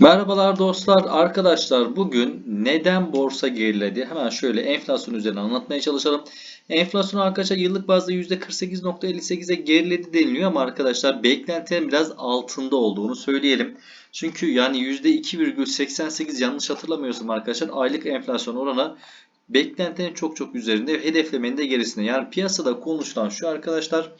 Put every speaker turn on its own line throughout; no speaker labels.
Merhabalar dostlar, arkadaşlar bugün neden borsa geriledi? Hemen şöyle enflasyon üzerine anlatmaya çalışalım. Enflasyon arkadaşlar yıllık bazda %48.58'e geriledi deniliyor ama arkadaşlar beklentilerin biraz altında olduğunu söyleyelim. Çünkü yani %2,88 yanlış hatırlamıyorsam arkadaşlar aylık enflasyon oranı beklentilerin çok çok üzerinde hedeflemenin de gerisinde. Yani piyasada konuşulan şu arkadaşlar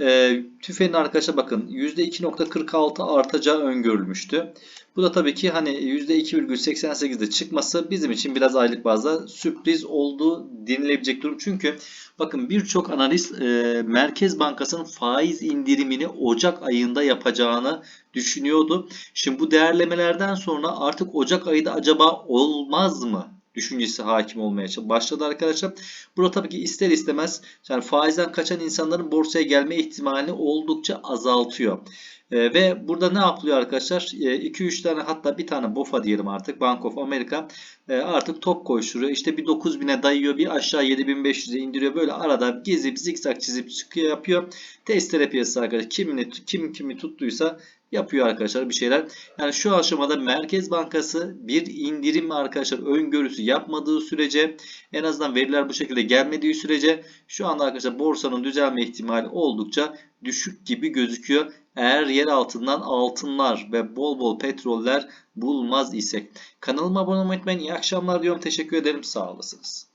e, tüfeğin arkadaşlar bakın %2.46 artacağı öngörülmüştü. Bu da tabii ki hani %2,88'de çıkması bizim için biraz aylık bazda sürpriz oldu denilebilecek durum. Çünkü bakın birçok analist e, Merkez Bankası'nın faiz indirimini Ocak ayında yapacağını düşünüyordu. Şimdi bu değerlemelerden sonra artık Ocak ayı da acaba olmaz mı? Düşüncesi hakim olmaya başladı arkadaşlar. Burada tabii ki ister istemez yani faizden kaçan insanların borsaya gelme ihtimalini oldukça azaltıyor. E, ve burada ne yapılıyor arkadaşlar? 2-3 e, tane hatta bir tane BOFA diyelim artık Bank of America e, artık top koşturuyor. İşte bir 9000'e dayıyor bir aşağı 7500'e indiriyor. Böyle arada gezip zikzak çizip çıkıyor yapıyor. Testere piyasası arkadaşlar kimini, kim kimi tuttuysa yapıyor arkadaşlar bir şeyler. Yani şu aşamada Merkez Bankası bir indirim arkadaşlar öngörüsü yapmadığı sürece en azından veriler bu şekilde gelmediği sürece şu anda arkadaşlar borsanın düzelme ihtimali oldukça düşük gibi gözüküyor. Eğer yer altından altınlar ve bol bol petroller bulmaz isek. Kanalıma abone olmayı unutmayın. İyi akşamlar diyorum. Teşekkür ederim. Sağ olasınız.